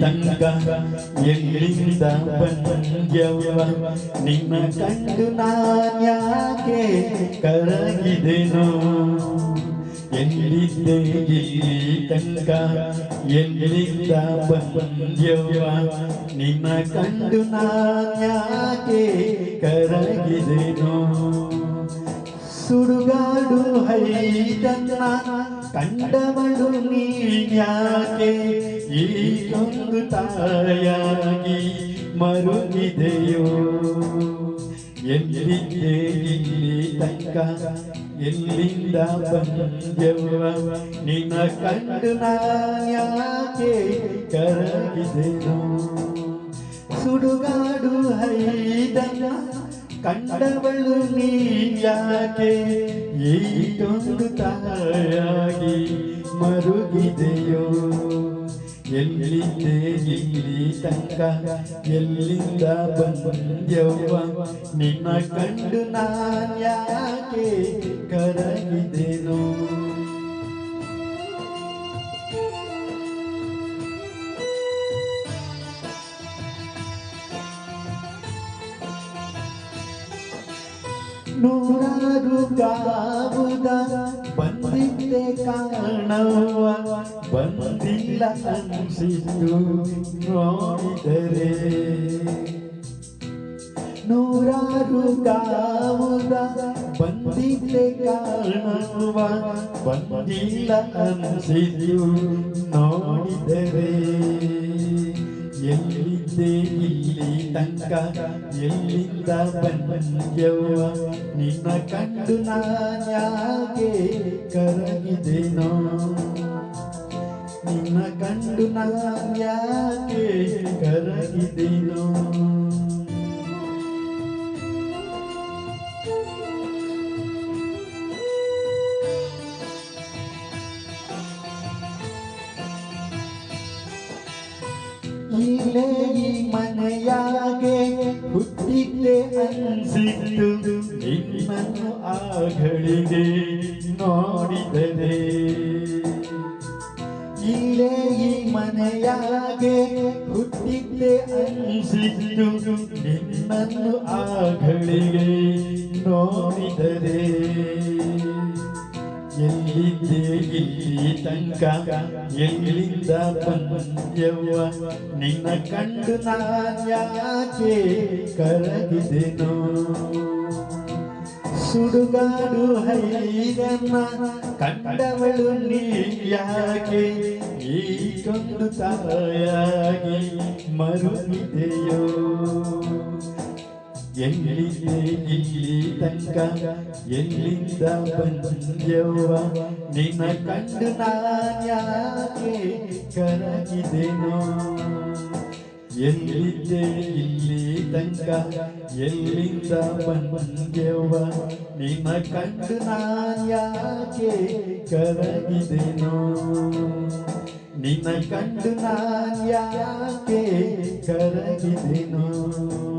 ತನಕ ಎಲ್ಲಿಂದ ಬಂದ್ಯವ ನಿನ್ನ ಕಂಡು ನಾನ್ಯಾಕೆ ಕರಗಿದೆನೋ? ಎಲ್ಲಿದ್ದೆ ಇಲ್ಲಿ ತನಕ ಎಲ್ಲಿಂದ ಬಂದ್ಯವ ನಿನ್ನ ಕಂಡು ನಾನ್ಯಾಕೆ ಕರಗಿದೆನೋ? ಸುಡುಗಾಡು ಹೈದನ್ನ ಕಂಡವಳು ನೀನ್ಯಾಕೆ ಈಗೊಂದು ತಾಯಾಗಿ ಮರುಗಿದೆಯೋ ಎಲ್ಲಿದ್ದೆ ಇಲ್ಲಿ ತಕ್ಕ, ಎಲ್ಲಿಂದ ಬಂದೆವ? ನಿನ್ನ ಕಂಡು ನಾನ್ಯಾಕೆ ಕರಗಿದೆನೋ? ಸುಡುಗಾಡು ಹೈದನ ಕಂಡವಳು ನೀಯಾಕೆ ಈಟೊಂದು ತಾಯಾಗಿ ಮರುಗಿದೆಯೋ? ಎಲ್ಲಿದ್ದೆ ಇಲ್ಲಿ ತನಕ ಎಲ್ಲಿಂದ ಬಂದ್ಯವ್ವ ನಿನ್ನ ಕಂಡು ನಾನ್ಯಾಕೆ ಕರಗಿದೆನೋ ನೂರಾರು ಕಾವುದ ಬಂದಿದ್ದೆ ಕಾಣವ್ವ ಬಂದಿಲ್ಲ ಅನಿಸಿತು ನೋಡಿದರೆ. ನೂರಾರು ಕಾವುದ ಬಂದಿದೆ ಕಾಣುವ ಬಂದಿಲ್ಲ ಅನಿಸಿತು ನೋಡಿದರೆ. ತನಕ ಎಲ್ಲಿಂದ ಬಂದ್ಯವ್ವ ನಿನ್ನ ಕಂಡು ನಾನ್ಯಾಕೆ ಕರಗಿದೆನೋ? ನಿನ್ನ ಕಂಡು ನಾನ್ಯಾಕೆ ಕರಗಿದೆನೋ? ಇಲ್ಲೇ ಈ ಹುಟ್ಟಿದ್ದೆ ಅನ್ಸಿತ್ತು ನಿನ್ನನ್ನು ಆಗಳಿಗೆ ನೋಡಿದರೆ. ಇಲ್ಲೇ ಈ ಮನೆಯಾಗೆ ಹುಟ್ಟಿದ್ದೆ ಅನ್ಸಿತ್ತು ನಿನ್ನನ್ನು ಆಗಳಿಗೆ ನೋಡಿದರೆ. ಎಲ್ಲಿದ್ದೆ ಇಲ್ಲಿ ತನಕ? ಎಲ್ಲಿಂದ ಬಂದ್ಯವ್ವ ನಿನ್ನ ಕಂಡು ನಾನ್ಯಾಕೆ ಕರಗಿದೆನು? ಸುಡುಗಾಡು ಹೈರನ್ನ ಕಂಡವಳು ನೀ ಯಾಕೆ? ಕಂಡು ತಾಯಾಗಿ ಮರುಗಿದೆಯೋ ಎಲ್ಲಿದೆ ಇಲ್ಲಿ ತನಕ ಎಲ್ಲಿಂದ ಬಂದ್ಯವ್ವ? ನಿನ್ನ ಕಂಡು ನಾನ್ಯಾಕೆ ಕರಗಿದೆನೋ? ಎಲ್ಲಿದ್ದೆ ಇಲ್ಲಿ ತನಕ ಎಲ್ಲಿಂದ ಬಂದ್ಯವ್ವ ನಿನ್ನ ಕಂಡು ನಾನ್ಯಾಕೆ ಕರಗಿದೆನೋ ನಿನ್ನ ಕಂಡು ನಾನ್ಯಾಕೆ ಕರಗಿದೆನೋ?